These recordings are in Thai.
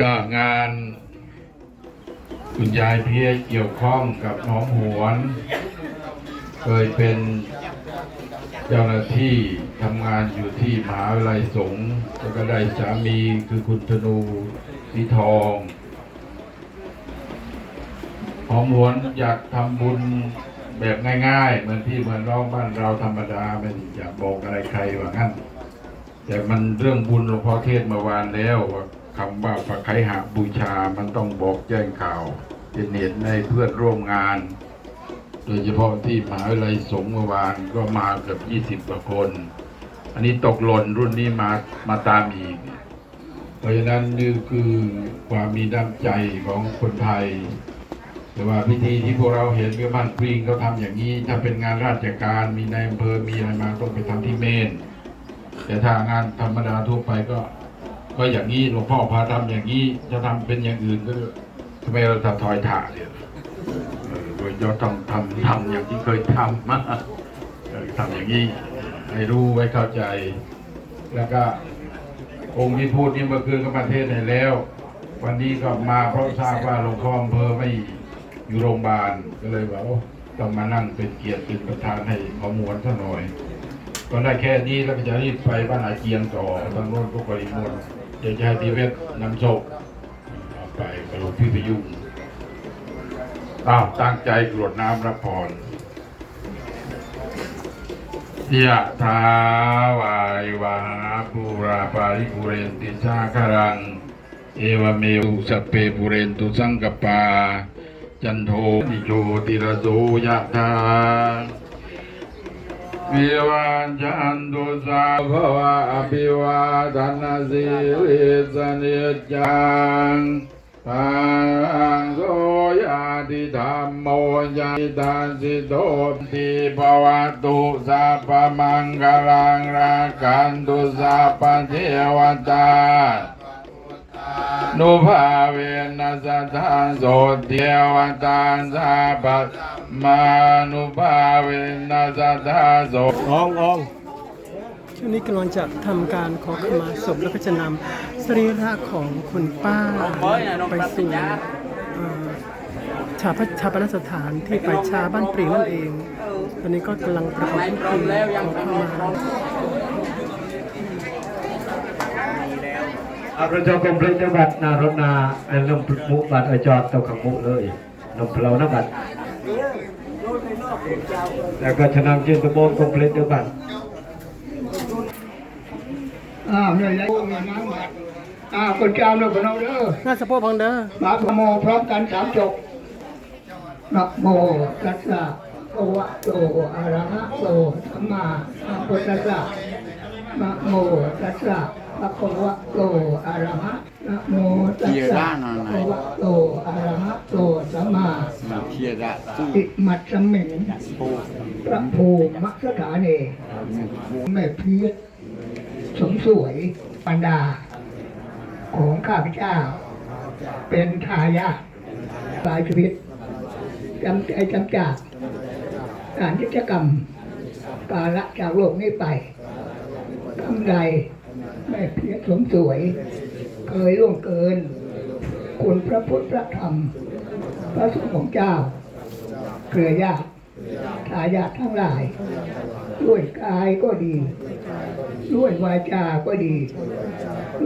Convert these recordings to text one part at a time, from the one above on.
ก็งานคุณยายเพียเกี่ยวข้องกับหนองหวน เคยเป็นเจ้าหน้าที่ทำงานอยู่ที่มหาวิทยาลัยสงฆ์แล้วก็ได้สามีคือคุณธนูสีทองหอมหวนอยากทำบุญแบบง่าย ๆ เหมือนที่เหมือนน้องบ้านเราธรรมดาไม่อยากบอกอะไรใครว่างั้นแต่มันเรื่องบุญหลวงพ่อเทศเมื่อวานแล้วว่า คำว่าพระไคหาบูชามันต้องบอกแจ้งข่าวเป็นเหตุในเพื่อนร่วมงาน โดยเฉพาะที่มหาวิทยาลัยสงฆ์เมื่อวานก็มาเกือบ20กว่าคน อันนี้ตกหล่นรุ่นนี้มามาตามอีก เพราะฉะนั้นนี่คือความมีน้ำใจของคนไทย แต่ว่าพิธีที่พวกเราเห็นเมื่อบ้านปริงเขาทำอย่างนี้ ถ้าเป็นงานราชการมีในายอำเภอมีอะไรมาต้องไปทำที่เมนแต่ถ้างานธรรมดาทั่วไปก็ ก็อย่างนี้หลวงพ่อพาทำอย่างนี้จะทำเป็นอย่างอื่นก็ทำไมเราทำทอยถ่าเนี่ยเออโดยเราต้องทำทำอย่างที่เคยทำมาทำอย่างนี้ให้รู้ไว้เข้าใจ แล้วก็องค์ที่พูดนี่เมื่อคืนก็ประเทศไหนแล้ว วันนี้ก็มาเพราะทราบว่าหลวงพ่ออำเภอไม่อยู่โรงพยาบาลก็เลยว่าต้องมานั่งเป็นเกียรติเป็นประธานให้ขอมวนซะหน่อย ก็ได้แค่นี้แล้วก็จะรีบไปบ้านอาเจียงต่อทางโน้นก็ปริมณ เดี๋ยวจะให้ทีเวศนำศพเอาไปกระหลกพี่พยุงอ้าวตั้งใจกรวดน้ำรับพรยะทาวาริวาหาภูราปาริปุเรนติสาคารัง เอวเมวสเปปุเรนตุสังกปา จันโทติโชติระโสยะทา วิวันจันตุสาภวะอภิวาทนาสิริสนิจังปังโสยาติธรรมโมยาติทันสิโตติภวตุสัพพมังคลังรากันตุสัพพเทวตา นุภาเวนัสทธาโสเทวตาสัพพมานุภาเวนัสทธาโสอององช่วงนี้กำลังจะทำการขอขมาศพแล้วก็จะนำสรีระของคุณป้าไปสู่ชาพชาปนสถานที่ไปชาบ้านปรีนั่นเองตอนนี้ก็กำลังประกอบพิธีขอขมา อาประจำกรมเพลงจังหวัดนารนาอันลงมุบัตรอจอดเต่าขังมุเลยนมเพลานบัตรแล้วก็ชนะเจนตะโมงกรมเพลงจังหวัดอ้าวเนี่ยยายมีน้ำมาอ้าวคนเจ้าเนี่ยพนเอาเด้อหน้าสะโพกพังเด้อมาพโมพร้อมกันสามจบนะโมตัสสะภะวะโตอะระหะโตสัมมาสัมพุทธัสสะนะโมตัสสะ ภะคะวะโตอะระหะนะโมตัสสะภะคะวะโตอะระหะโตสัมมาอิมัตสมเมนพระภูมิสถานีแม่เพียรสมสวยปันดา ของข้าพเจ้า เป็นทายาทายชีวิตจำใจจำจากการกิจกรรม กาละจากโลกนี้ไปคำใด แม่เพียรสมสวย เคยล่วงเกิน คุณพระพุทธพระธรรม พระสงฆ์ของเจ้า เครือญาติทายาททั้งหลาย ด้วยกายก็ดี ด้วยวาจาก็ดี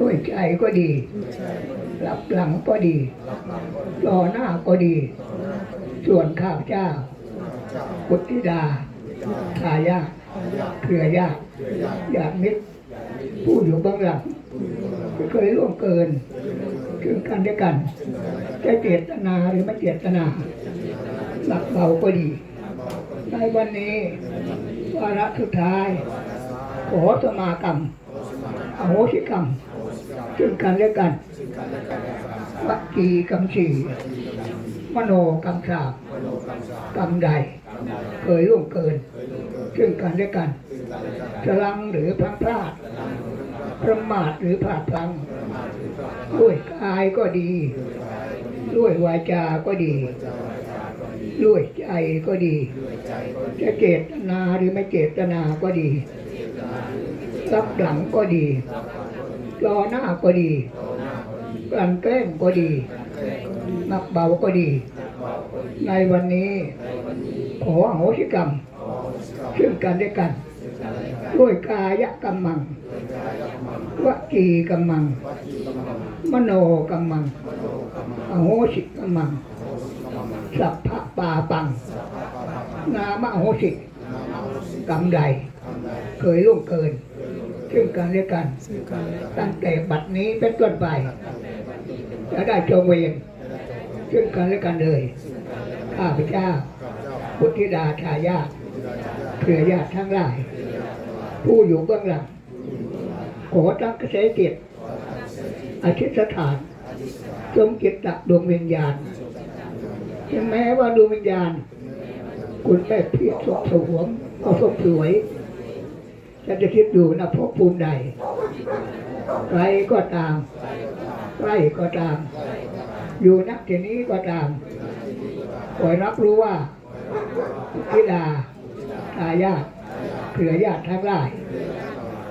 ด้วยใจก็ดีรับหลังก็ดีรอหน้าก็ดี ส่วนข้าพเจ้าพุทธิดาทายาทเครือญาติญาติมิตร ผู้อยู่เบื้องหลังเคยร่วมเกินถึงกันด้วยกันจะเจตนาหรือไม่เจตนาหลักเบาก็ดี ในวันนี้วาระสุดท้าย ขอสมากรรมอโหสิกรรมซึ่งกันและกันวัจีกรรมสี่มโนกรรมสามกรรมใด เคยล่วงเกินซึ่งกันและกัน จะลังหรือพลังพลาดประมาทหรือพลาดพลังด้วยกายก็ดี ด้วยวาจาก็ดี ด้วยใจก็ดี จะเจตนาหรือไม่เจตนาก็ดีรับหลังก็ดีรอหน้าก็ดีกลั่นแกล้งก็ดีนักเบาก็ดี ในวันนี้ ขออโหสิกรรมซึ่งกันและกัน ด้วยกายกรรมัง วจีกรรมัง มโนกรรมัง อโหสิกรรมัง สัพพะปาปัง นามโหสิกรรมใด เคยล่วงเกิน ซึ่งกันและกันซึ่งกันและกันตั้งแต่บัดนี้เป็นต้นไป จะได้จงเวรซึ่งกันและกันเลย ข้าพเจ้าบุตรธิดาชายาเครือญาติทั้งหลาย ผู้อยู่เบื้องหลัง ขอตั้งกระแสจิตอธิษฐานจงจิตตะดวงวิญญาณถึงแม้ว่าดวงวิญญาณ คุณแม่พียรสกสวมก็สกสวยจะจะคิดอยู่นะภพภูมิใดไกลก็ตามใกล้ก็ตาม อยู่นักที่นี้ก็ตามขอให้รับรู้ว่าธิดาทายาท เครือญาติทั้งหลาย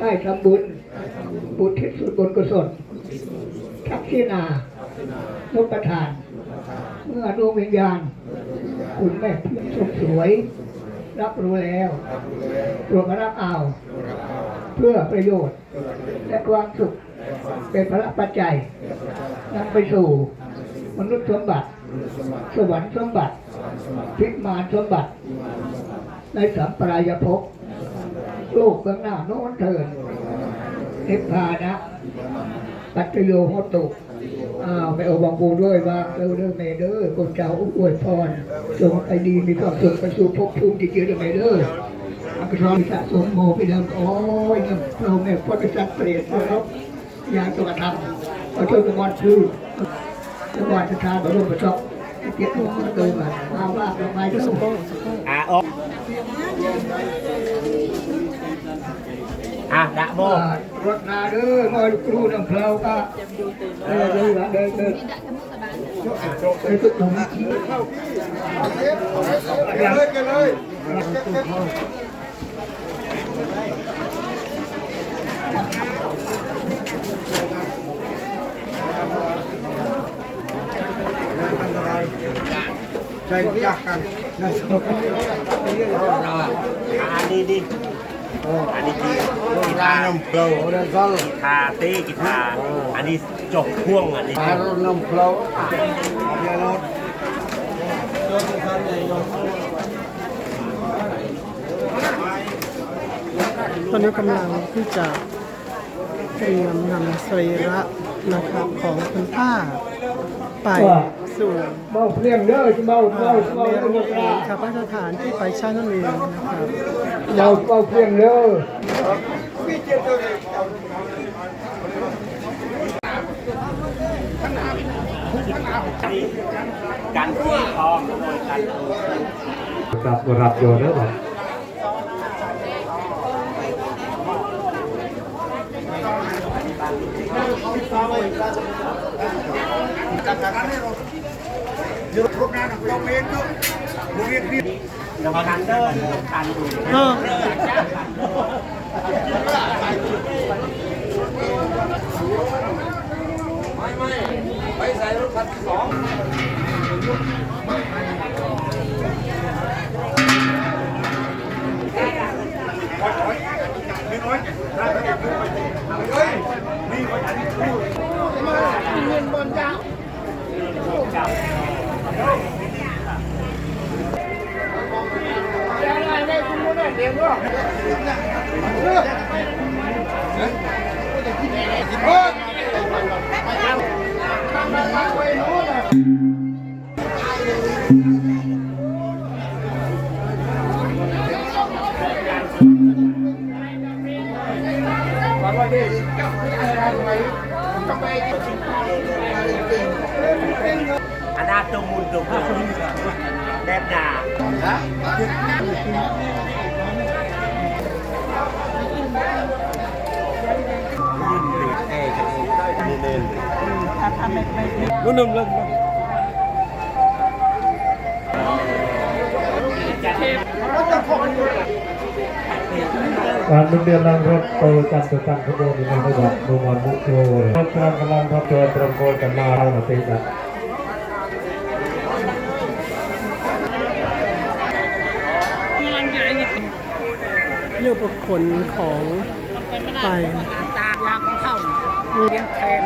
ได้ทำบุญบุญทิศสุดบนกุศลทักษินานุประทาน เมื่อดวงวิญญาณ คุณแม่เพียรสมสวย รับรู้แล้วรวมรับเอา เพื่อประโยชน์ และความสุขเป็นพระปัจจัยนำไปสู่มนุษย์สมบัติ สวรรค์สมบัติพิมานสมบัติ ในสัมปรายภพ โลกเบื้องหน้าโน้นเถิดนิพพานะ ปัจจโยโหตุอ้าวไปเอาบังปูด้วยว่าเออเด้อเมเด้อคนเจ้าอวยพรจงไปดีมีความสุขไปสู่ภพภูมิที่เจอเด้อเมเด้ออักษรสะสมโมไปเดิมโอ้ยเนี่ยเราแม่พุทธสัตว์เปรตนะครับยางตัวกระทำเอาช่วยกันวันคือจังหวัดชาบรมประชอบเก็บตัวมันเกินมาเอาว่าเราไปก็สุขอะออก อะดะโมรถนาเด้อน้อยครูน้ำเพลาก็เดินเดินเดินเดินไปตุกหนุ่มเลยอันนี้ดิ อันนี้กีกีตาร์นมโปรกีตาร์เต้กีตาร์อันนี้จบพ่วงอันนี้จบนมเพลาตอนนี้กำลังที่จะเตรียมนำสรีระนะครับของคุณป้าไปสู่เบาเพลียงเด้อเบาอ่าเบาเบาเมเบารุเบาชาปนสถานที่ไปชาตินั่นเองนะครับ เบาเบาเพลียงเด้อการที่ทองโดยการกับรับโยนแล้วบอกแล้วก็การเดิน การดูเอออันนาตรงมุนตรงมุนแบบดา เการดำเนินรางรถโตจันตุตังขบวนในระดับโรงงานมุกโยรถกำลังกำลังทับตัวตรงโกนกันมาเราติดอะเรื่องบุคคลของไปตามยางเข้าเรียนเทน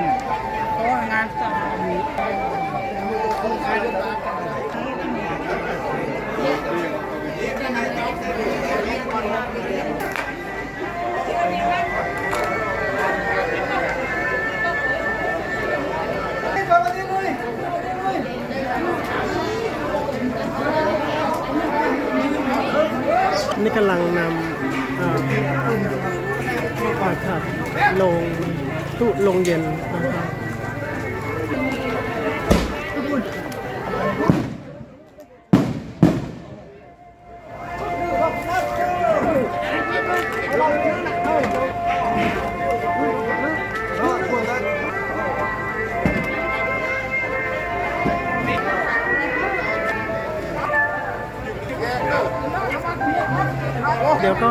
กำลังนำปลากขับลงตู้ลงเย็น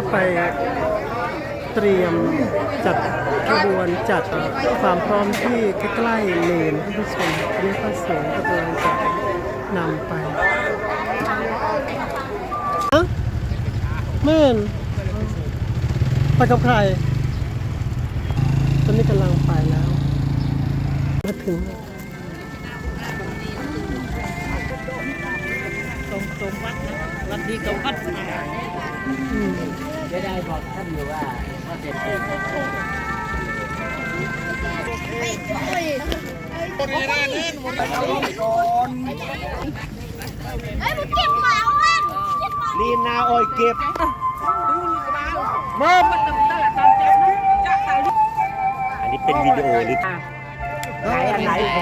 ไปเตรียมจัดขบวนจัดความพร้อมที่ใกล้ๆเลนท่านผู้ชมเรียกพระสงฆ์ก็กำลังจะนำไปฮะแม่นไปกับใคร ตอนนี้กำลังไปแล้ว มาถึงตรงตรงวัดนะวัดดีกับวัด อืมไม่ได้บอกท่านอยู่ว่าว่าเด็ดเฮ้ยมึงเก็บหมาเว้ยเก็บหมาลีนาโอยเก็บมามันตั้งแต่ตอนเจ็บจะตายอันนี้เป็นวิดีโอหรือไหนอันไหนก่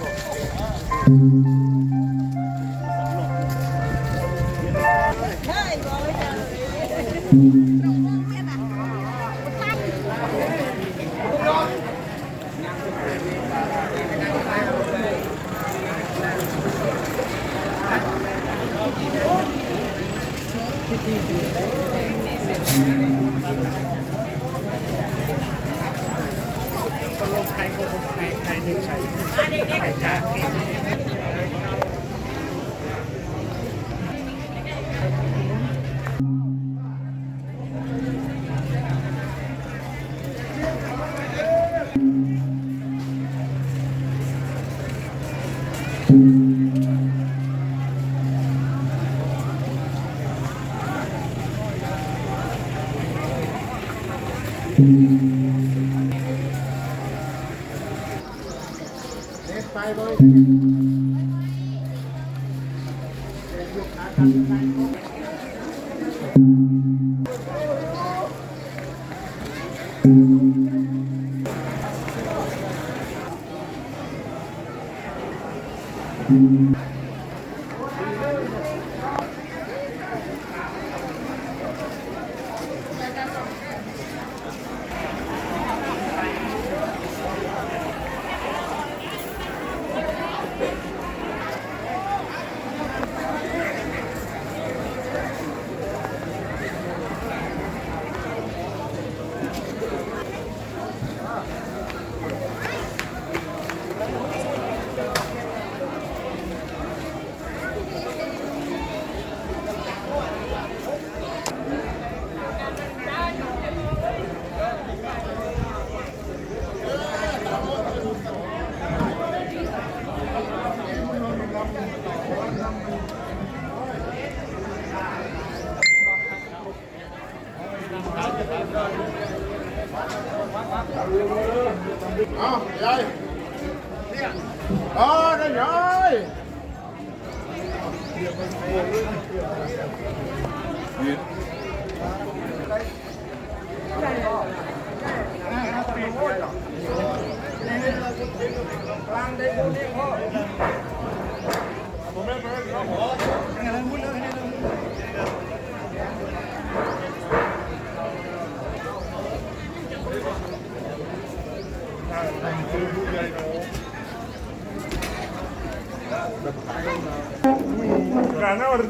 ใครใครใครใครใครใครใครใครใคร เอายายเอา karena orang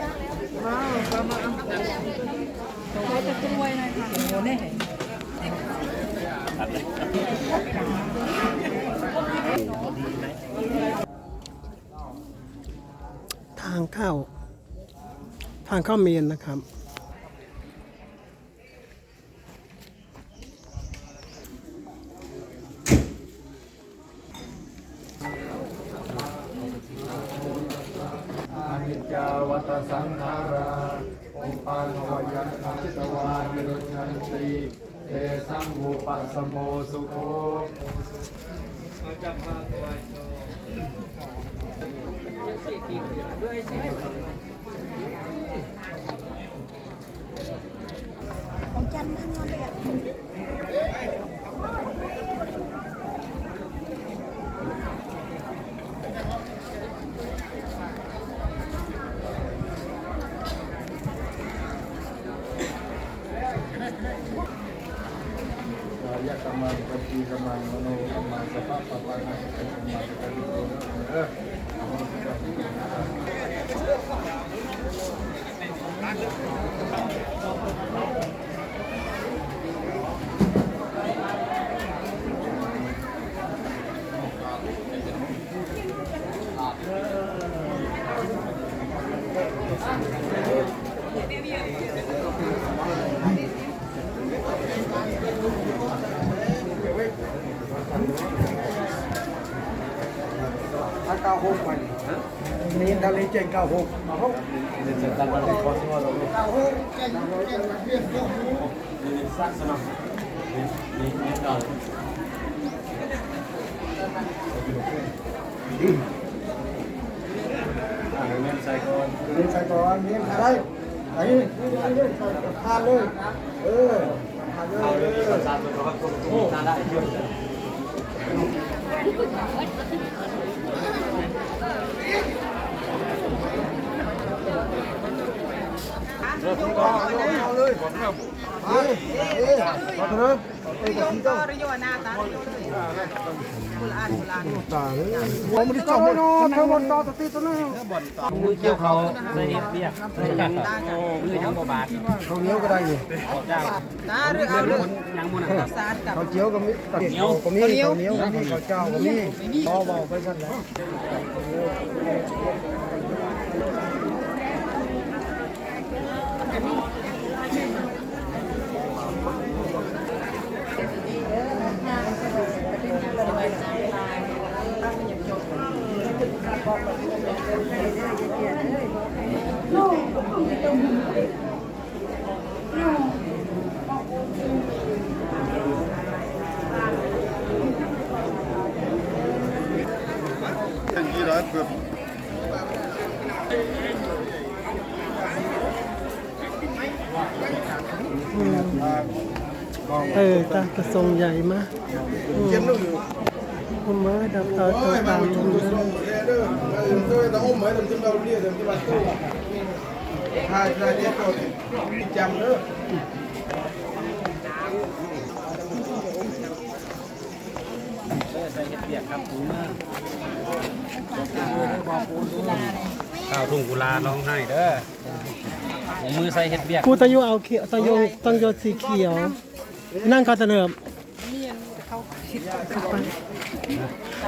หนก่อนทางเข้า ทางเข้าเมนนะครับ อนิจจาวัตสังขาราอุปาณวยันติตวา นันติเตสังอุปัสสโมสุโคกายกรรมังปฏิกรรมังมโนกรรมังสัพพะปะปะนังเป็นกรรมังปฏิโกนเออ ถ้า เก้าหกไปนี่ทะเลเจ๋งเก้าหก นี่จะตั้งอะไรขอสวัสดี เก้าหกเจ๋งเจ๋งเพี้ยนเก้าหก นี่สักสนองนี่นี่นี่ก่อนอ่าเงิน ใส่ก่อนเรียนใส่ก่อนเรียนอะไรไอ้นี่นี่ทานเลย เออทานเลยเอาเอเลยอสามตัวครับโอ้น่าได้เยอะเอาเลยไปเอ้ยมาเถอะไอ้เจ้าตาเลย ผมไม่ได้จับมันเธอบนต่อตะตีตัวนึงเกี่ยวเขาในเรียกมือยังบ่บาทเขาเนียวก็ได้อยู่ตาเรื่องเอาเรื่องยังมุนเขาเจียวก็มีตัดเนียวก็มีเขาเนียวก็มีเขาเจ้าก็มีพอบอกไปสั่นแล้ว เออตากระทรงใหญ่มากอืมคุณว่าดับต่อตัวตาม อยู่นะจำเด้อข้าวทุ่งกุลาร้องไห้เด้อมือใส่เฮ็ดเบียกกูต้องโยเอาเขียวต้องโต้องโยสีเขียว นั่งเขาเสนอ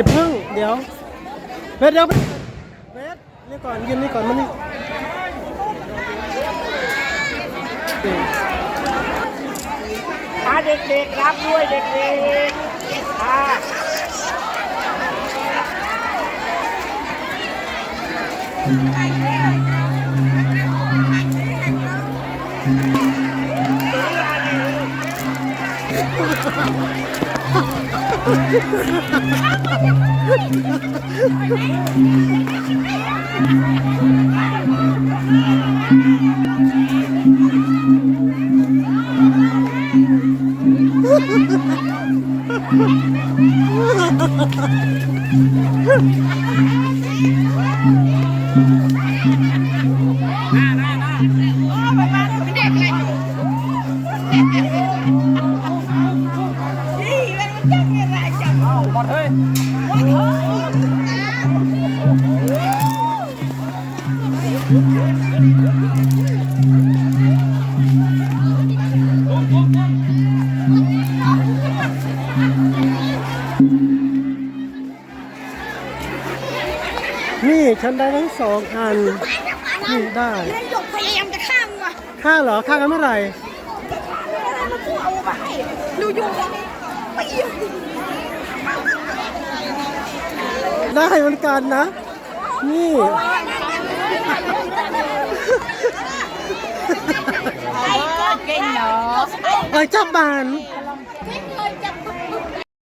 อย่าเพิ่ง เดี๋ยวเวทเดี๋ยวเวทนี่ก่อนยืนนี่ก่อนมานี่พาเด็กๆรับด้วยเด็กๆพา นี่ สองอันนี่ได้เล่นหยกพยายามจะฆ่ามึงว่ะค่าเหรอค่ากันเมื่อไหร่มันกูเอาไปดูอยู่ไปอยู่ได้เหมือนกันนะ นี่ ไอ้ก็เก่งเนาะ เอ้ยจับบานอะไร